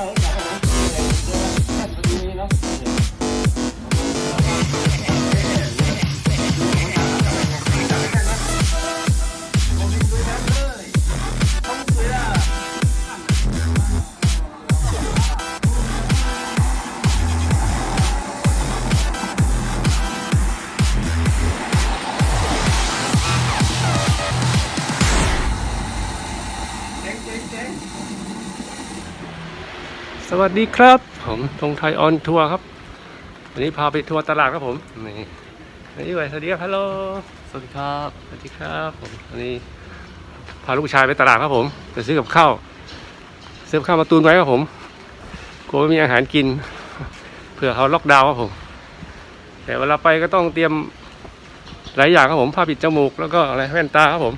no, no. สวัสดีครับ ผมธงไทยออนทัวร์ครับ วันนี้พาไปทัวร์ตลาดครับผมนี่นี่ด้วยสวัสดีครับฮัลโหลสวัสดีครับสวัสดีครับผมวันนี้พาลูกชายไปตลาดครับผมไปซื้อกับข้าวซื้อกับข้าวมาตุนไว้ครับผมกลัวไม่มีอาหารกินเผื่อเขาล็อกดาวน์ครับผม แต่เวลาไปก็ต้องเตรียมหลายอย่างครับผมผ้าปิดจมูกแล้วก็อะไรแว่นตาครับผม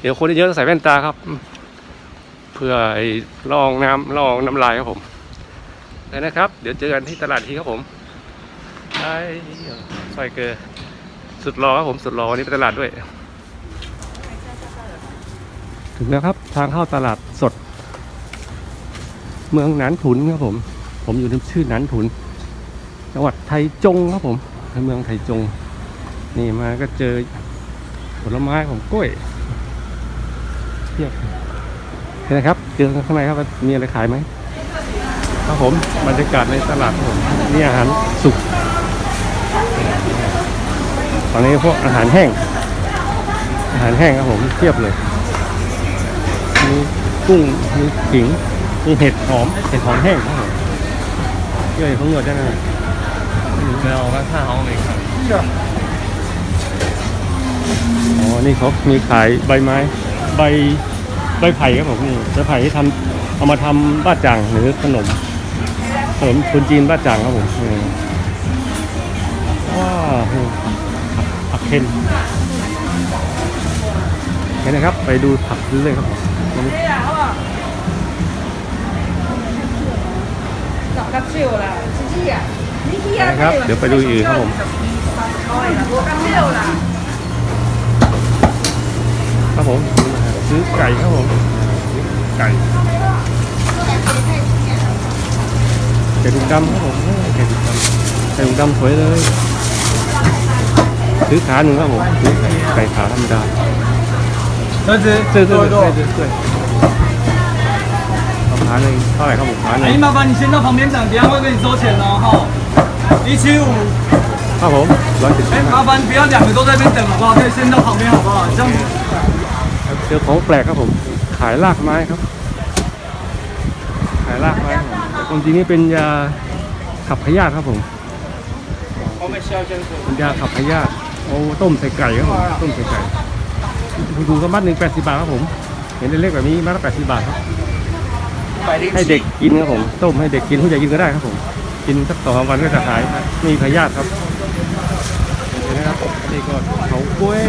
เดี๋ยวคนเยอะๆต้องใส่แว่นตาครับ เพื่อไอ้ลองน้ำลองน้ำลายครับผมได้นะครับ เดี๋ยวเจอกันที่ตลาดทีครับผมไอ้ซอยเกอร์สุดรอครับผมสุดรอวันนี้ไปตลาดด้วย ถึงแล้วครับทางเข้าตลาดสด เมืองนานถุนครับผม ผมอยู่ในชื่อนานถุนจังหวัดไทจงครับผมเมืองไทจง นี่มาก็เจอผลไม้ของกล้วยเทียบ นี่นมครับเจอข้างในครับมีอะไรขายไหมครับผมบรรยากาศในตลาดครับผมนี่อาหารสุกตอนนี้พวกอาหารแห้ง อาหารแห้งครับผมเทียบเลยมีกุ้งมีขิงมีเห็ดหอมเห็ดหอมแห้งครับผมเยอะเขาเหงื่อได้ไหมเราก็ท่าห้องเองครับอ๋อนี่เขามีขายใบไม้ใบ ใบไผ่ครับผมนี่ใบไผ่ที่ทำเอามาทำบ้าจังหรือขนมขนมคนจีนบ้าจังครับผมว้าวผักเค็มเห็นนะครับ ไปดูผักเรื่อยครับผมนะครับ เดี๋ยวไปดูอื่นครับผมครับผม อไก่ครับผมซื้อไก่ไก่ดุกดำครับผมไก่ดุกดำไก่ดุกดำสวยเลย ซื้อขาหนึ่งครับผมซื้อไก่ขาธรรมดา 儿子， ซื้อซื้อซื้อซื้อซื้อเอาขาหนึ่งเท่าไหร่ครับผมขาหนึ่ง 阿姨，麻烦你先到旁边等，等一下会跟你收钱哦，哈。一七五， ครับผมร้อยเจ็ดสิ 哎， บ 麻烦不要两个都在那边等，好不好？可以先到旁边，好不好？这样子。 เจอของแปลกครับผม ขายรากไม้ครับ ขายรากไม้ครับผมจริงนี่เป็นยาขับพยาธิครับผมเป็นยาขับพยาธิโอ้ต้มใส่ไก่ครับผมต้มใส่ไก่ดูๆก็มัดหนึ่งแปดสิบบาทครับผม เห็นเล็กๆแบบนี้มัดละแปดสิบบาทครับให้เด็กกินครับผมต้มให้เด็กกินผู้ใหญ่กินก็ได้ครับผม กินสักสองวันก็จะหายไม่มีพยาธิครับเห็นไหมครับนี่ก็เขากล้วย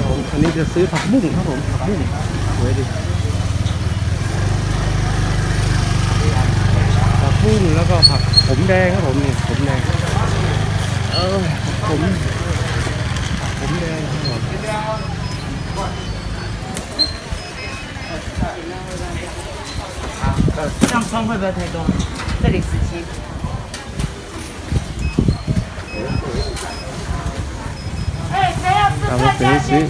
ครับผมอันนี้จะซื้อผักบุ้งครับผมผักบุ้งสวยดีผักบุ้งแล้วก็ผักผมแดงครับผมนี่ผมแดง เออผมผมแดงครับผม 这样葱会不会太多？这里十七。 ตามมาซื้อซื้อ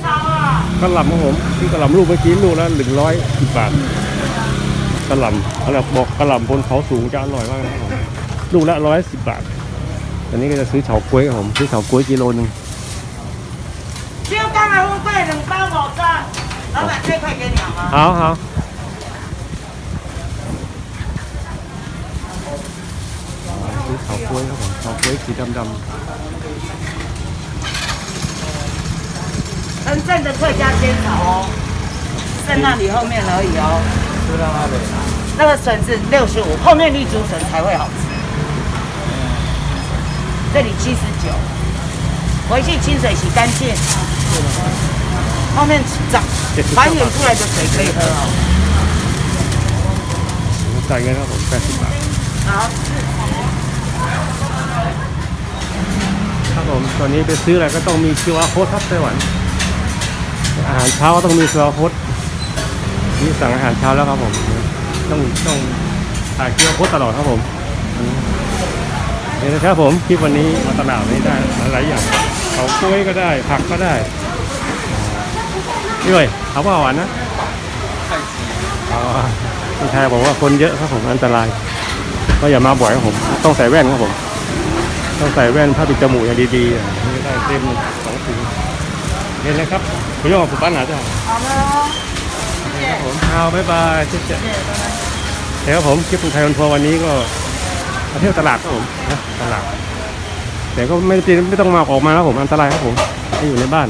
กระหล่ำครับผมที่กระหล่ำลูกเมื่อกี้ลูกละหนึ่งร้อยสิบบาทกระหล่ำเขาบอกกระหล่ำบนเขาสูงจะอร่อยมากนะครับผมลูกละร้อยสิบบาทอันนี้ก็จะซื้อเฉาก๊วยครับผมซื้อเฉาก๊วยกิโลหนึ่ง 就刚才问贵两包五张，老板这块给你好吗？ เอาเอาซื้อเฉาก๊วยครับผมเฉาก๊วยสีดำ 真正的客家仙草哦，在那里后面而已哦。那个笋是六十五，后面绿竹笋才会好吃。这里七十九，回去清水洗干净。后面长繁衍出来的水可以喝哦。 ๆจ่ายเงินครับผมแปดสิบบาท 好， ครับผมตอนนี้ไปซื้ออะไรก็ต้องมี QR code ครับไต้หวัน อาหารเช้าก็ต้องมี QR code นี่สั่งอาหารเช้าแล้วครับผม ต้องต้องถ่ายคลิปโพสต์ตลอดครับผมอืมนี่นะครับผมคลิปวันนี้มาตลาดนี้ได้หลายอย่างเขากล้วยก็ได้ผักก็ได้นี่เลยเอาเปล่าหวานนะอ๋อพี่ชายบอกว่าคนเยอะครับผมอันตราย ก็อย่ามาบ่อยครับผม ต้องใส่แว่นครับผม ต้องใส่แว่นผ้าปิดจมูกอย่างดีๆอะนี่ได้เต็มสองสี เห็นเลยครับคุณโยมผมปั้นหนาจ้า好了，ครับผมเอาบ๊ายบายเจ๊เจ๊เดี๋ยวครับผมคลิปคุณไทยวันทัวร์วันนี้ก็มาเที่ยวตลาดครับผมนะตลาดแต่ก็ไม่จำเป็นไม่ต้องมาออกมาครับผมอันตรายครับผมให้อยู่ในบ้าน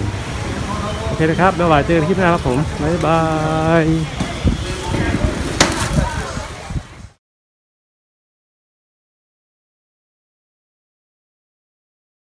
โอเคนะครับบ๊ายบายเจอกันคลิปหน้าครับผมบ๊ายบาย